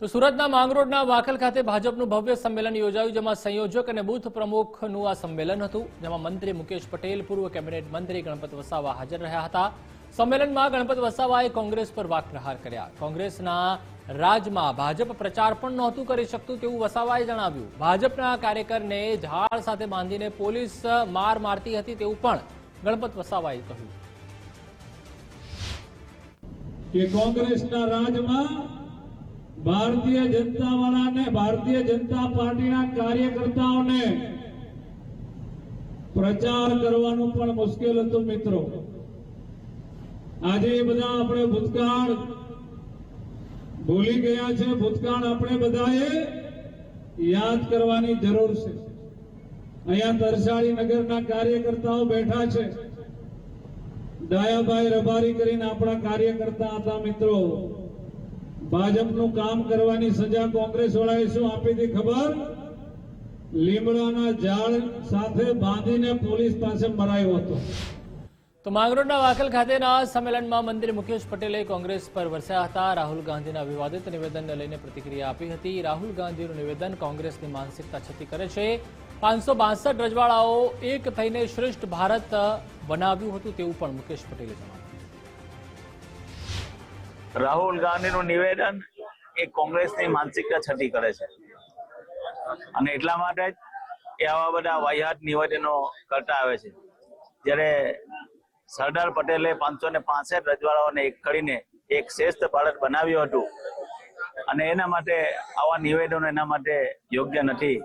તો સુરતના માંગરોળના વાકલ ખાતે ભાજપનું ભવ્ય સંમેલન યોજાયું, જેમાં સંયોજક અને બુથ પ્રમુખનું આ સંમેલન હતું, જેમાં મંત્રી મુકેશ પટેલ, પૂર્વ કેબિનેટ મંત્રી ગણપત વસાવા હાજર રહ્યા હતા. સંમેલનમાં ગણપત વસાવાએ કોંગ્રેસ પર વાકપ્રહાર કર્યા. કોંગ્રેસના રાજમાં ભાજપ પ્રચાર પણ નહોતું કરી શકતું તેવું વસાવાએ જણાવ્યું. ભાજપના કાર્યકરને ઝાડ સાથે બાંધીને પોલીસ માર મારતી હતી તેવું પણ ગણપત વસાવાએ કહ્યું. કે કોંગ્રેસના રાજમાં ભારતીય જનતા વાળાને ભારતીય જનતા પાર્ટીના કાર્યકર્તાઓને પ્રચાર કરવાનું પણ મુશ્કેલ હતું મિત્રો. આજે બધા આપણે ભૂતકાળ ભૂલી ગયા છે. ભૂતકાળ આપણે બધાએ યાદ કરવાની જરૂર છે. અહીંયા તરસાળી નગરના કાર્યકર્તાઓ બેઠા છે. ડાયાભાઈ રબારી કરીને આપણા કાર્યકર્તા હતા મિત્રો. ભાજપનું કામ કરવાની સજા કોંગ્રેસ વાળાએ શું આપી હતી ખબર? લીમડાના ઝાડ સાથે બાંધીને પોલીસ પાસે મરાયો હતો. તો માંગરોળના વાકલ ખાતેના સંમેલનમાં મંત્રી મુકેશ પટેલે કોંગ્રેસ પર વરસ્યા હતા. રાહુલ ગાંધીના વિવાદિત નિવેદનને લઈને પ્રતિક્રિયા આપી હતી. રાહુલ ગાંધીનું નિવેદન કોંગ્રેસની માનસિકતા છતી કરે છે. પાંચસો બાસઠ રજવાડાઓ એક થઈને શ્રેષ્ઠ ભારત બનાવ્યું હતું તેવું પણ મુકેશ પટેલે જણાવ્યું. રાહુલ ગાંધીનું નિવેદન એ કોંગ્રેસની માનસિકતા છતી કરે છે. અને એટલા માટે જ એ આવા બધા વાહિયાત નિવેદનો કરતા આવે છે. જ્યારે સરદાર પટેલે પાંચસો ને પાસઠ રજવાડાઓને એક કરીને એક શ્રેષ્ઠ ભારત બનાવ્યું હતું. અને એના માટે આવા નિવેદનો એના માટે યોગ્ય નથી.